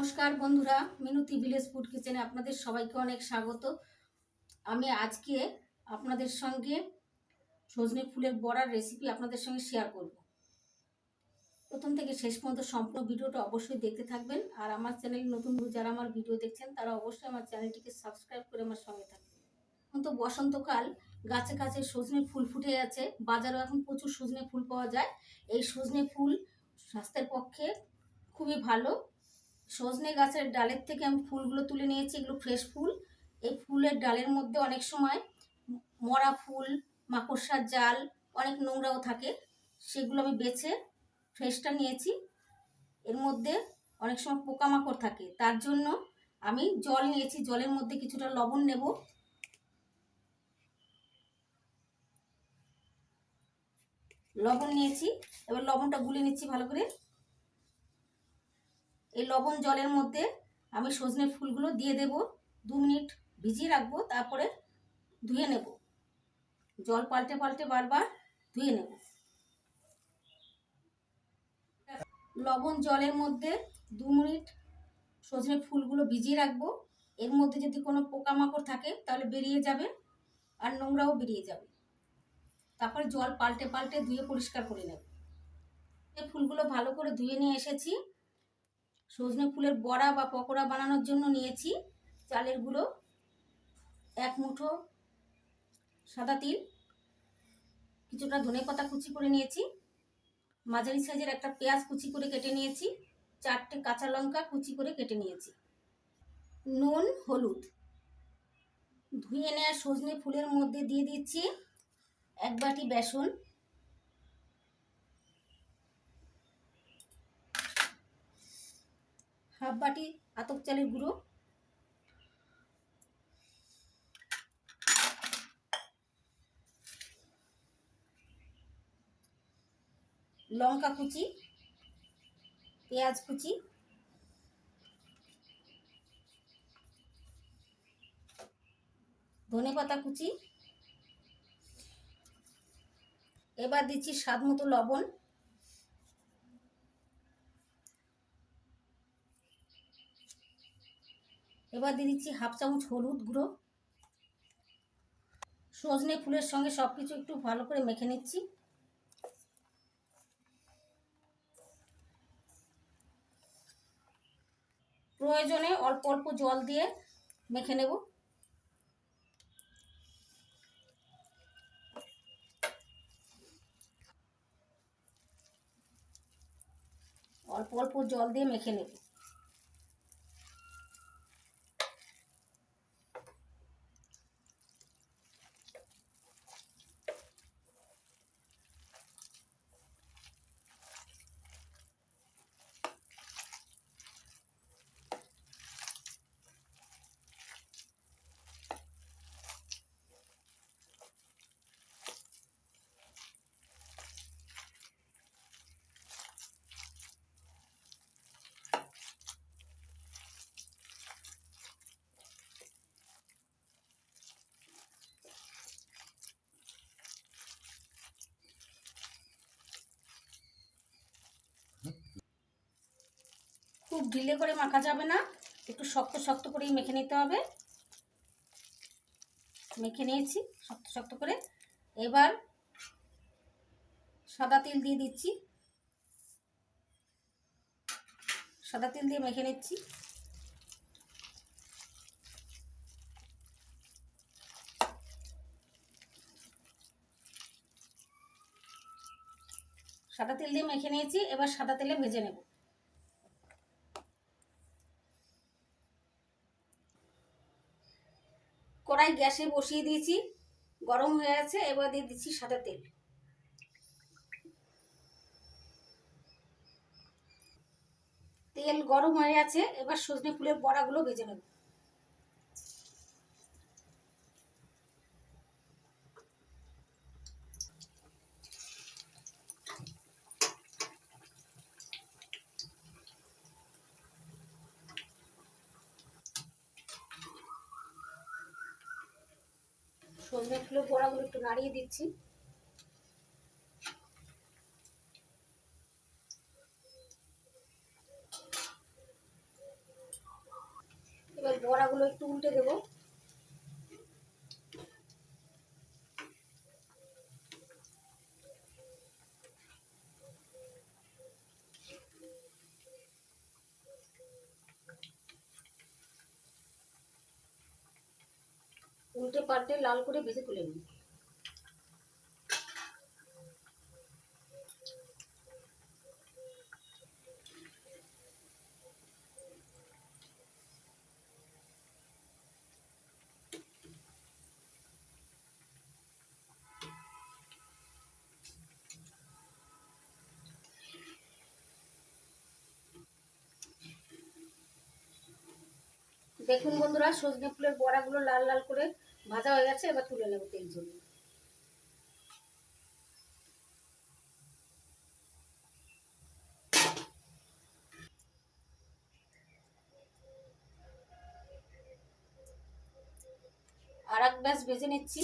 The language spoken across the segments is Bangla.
নমস্কার বন্ধুরা মিনুতি ভিলেজ ফুড কিচেনে আপনাদের সবাইকে অনেক স্বাগত। আমি আজকে আপনাদের সঙ্গে সজনে ফুলের বড়ার রেসিপি আপনাদের সঙ্গে শেয়ার করব। প্রথম থেকে শেষ পর্যন্ত সম্পূর্ণ ভিডিওটা অবশ্যই দেখতে থাকবেন। আর আমার চ্যানেল নতুন যারা আমার ভিডিও দেখছেন, তারা অবশ্যই আমার চ্যানেলটিকে সাবস্ক্রাইব করে আমার সঙ্গে থাকবেন। এখন তো বসন্তকাল, গাছে গাছে সজনে ফুল ফুটে আছে। বাজারেও এখন প্রচুর সজনে ফুল পাওয়া যায়। এই সজনে ফুল স্বাস্থ্যের পক্ষে খুবই ভালো। সজনে গাছের ডালের থেকে আমি ফুলগুলো তুলে নিয়েছি, এগুলো ফ্রেশ ফুল। এই ফুলের ডালের মধ্যে অনেক সময় মরা ফুল, মাকড়সার জাল, অনেক নোংরাও থাকে। সেগুলো আমি বেছে ফ্রেশটা নিয়েছি। এর মধ্যে অনেক সময় পোকামাকড় থাকে। তার জন্য আমি জল নিয়েছি। জলের মধ্যে কিছুটা লবণ নেব। লবণ নিয়েছি। এবার লবণটা গুলে নিচ্ছি ভালো করে। এই লবণ জলের মধ্যে আমি সজনে ফুলগুলো দিয়ে দেব। দু মিনিট ভিজিয়ে রাখব, তারপরে ধুয়ে নেব। জল পাল্টে পাল্টে বারবার ধুয়ে নেব। লবণ জলের মধ্যে দু মিনিট সজনে ফুলগুলো ভিজিয়ে রাখব। এর মধ্যে যদি কোনো পোকামাকড় থাকে, তাহলে বেরিয়ে যাবে আর নোংরাও বেরিয়ে যাবে। তারপরে জল পাল্টে পাল্টে ধুয়ে পরিষ্কার করে নেব। এই ফুলগুলো ভালো করে ধুয়ে নিয়ে এসেছি। সজনে ফুলের বড়া বা পকোড়া বানানোর জন্য নিয়েছি। চালের গুঁড়ো, এক মুঠো, সাদা তিল, কিছুটা ধনে পাতা কুচি করে নিয়েছি। মাঝারি সাইজের একটা পেঁয়াজ কুচি করে কেটে নিয়েছি। চারটে কাঁচা লঙ্কা কুচি করে কেটে নিয়েছি। নুন, হলুদ। ধুয়ে নেওয়া সজনে ফুলের মধ্যে দিয়ে দিচ্ছি এক বাটি বেসন। হাফ বাটি আতপ চালের গুঁড়ো। লঙ্কা কুচি, পেঁয়াজ কুচি, ধনে পাতা কুচি। এবার দিচ্ছি স্বাদ মতো লবণ। এবার দিয়ে দিচ্ছি হাফ চামচ হলুদ গুঁড়ো। সজনে ফুলের সঙ্গে সব কিছু একটু ভালো করে মেখে নিচ্ছি। প্রয়োজনে অল্প অল্প জল দিয়ে মেখে নেব। অল্প অল্প জল দিয়ে মেখে নেব। খুব ঢিলে করে মাখা যাবে না। একটু শক্ত শক্ত করেই মেখে নিতে হবে। মেখে নিয়েছি, শক্ত শক্ত করে। এবার সাদা তেল দিয়ে দিচ্ছি। সাদা তেল দিয়ে মেখে নিচ্ছি। সাদা তেল দিয়ে মেখে নিয়েছি। এবার সাদা তেলে ভেজে নেব। কড়াই গ্যাসে বসিয়ে দিয়েছি। গরম হয়ে আছে এবার দিয়ে দিচ্ছি সাদা তেল। তেল গরম হয়ে আছে এবার সজনে ফুলের বড়াগুলো ভেজে নেব। সজনে ফুলের বড়াগুলো একটু নাড়িয়ে দিচ্ছি। এবার বড়াগুলো একটু উল্টে দেবো। উল্টে পাল্টে লাল করে ভেজে তুলে নিই দেখুন বন্ধুরা, সজনে ফুলের বড়াগুলো লাল লাল করে ভাজা হয়ে গেছে এবার তুলে নেব তেল জন্য আর এক ব্যাস ভেজে নিচ্ছি।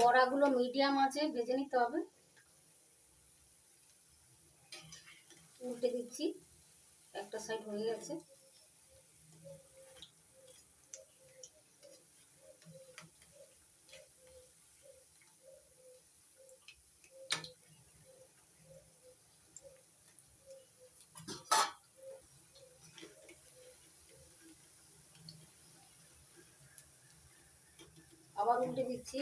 বড়াগুলো মিডিয়াম আছে ভেজে নিতে হবে। উল্টে দিচ্ছি, একটা সাইড হয়ে গেছে। আবার উল্টে দিচ্ছি।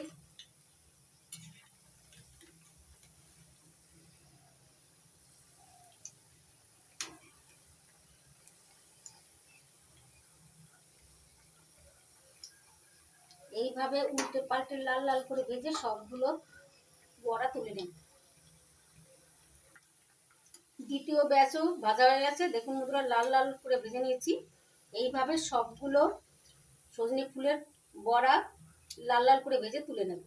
এইভাবে উল্টে পাল্টে লাল লাল করে ভেজে সবগুলো বড়া তুলে নেন দ্বিতীয় ব্যাচও ভাজা হয়ে গেছে। দেখুন বন্ধুরা, লাল লাল করে ভেজে নিয়েছি। এইভাবে সবগুলো সজনে ফুলের বড়া লাল লাল করে ভেজে তুলে নেব।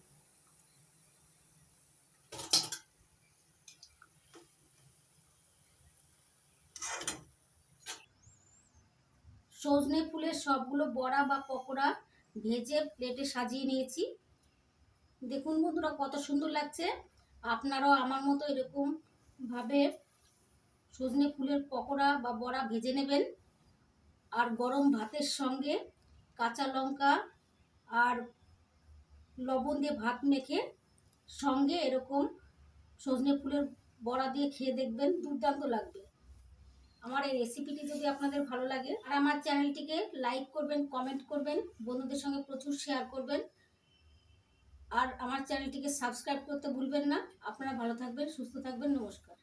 সজনে ফুলের সবগুলো বড়া বা পকোড়া ভেজে প্লেটে সাজিয়ে নিয়েছি। দেখুন বন্ধুরা কত সুন্দর লাগছে। আপনারাও আমার মতো এরকম ভাবে সজনে ফুলের পকোড়া বা বড়া ভেজে নেবেন। আর গরম ভাতের সঙ্গে কাঁচা লঙ্কা আর লবণ দিয়ে ভাত মেখে সঙ্গে এরকম সজনে ফুলের বড়া দিয়ে খেয়ে দেখবেন, দুর্দান্ত লাগবে। আমার এই রেসিপিটি যদি আপনাদের ভালো লাগে, আর আমার চ্যানেলটিকে লাইক করবেন কমেন্ট করবেন, বন্ধুদের সঙ্গে প্রচুর শেয়ার করবেন, আর আমার চ্যানেলটিকে সাবস্ক্রাইব করতে ভুলবেন না। আপনারা ভালো থাকবেন, সুস্থ থাকবেন, নমস্কার।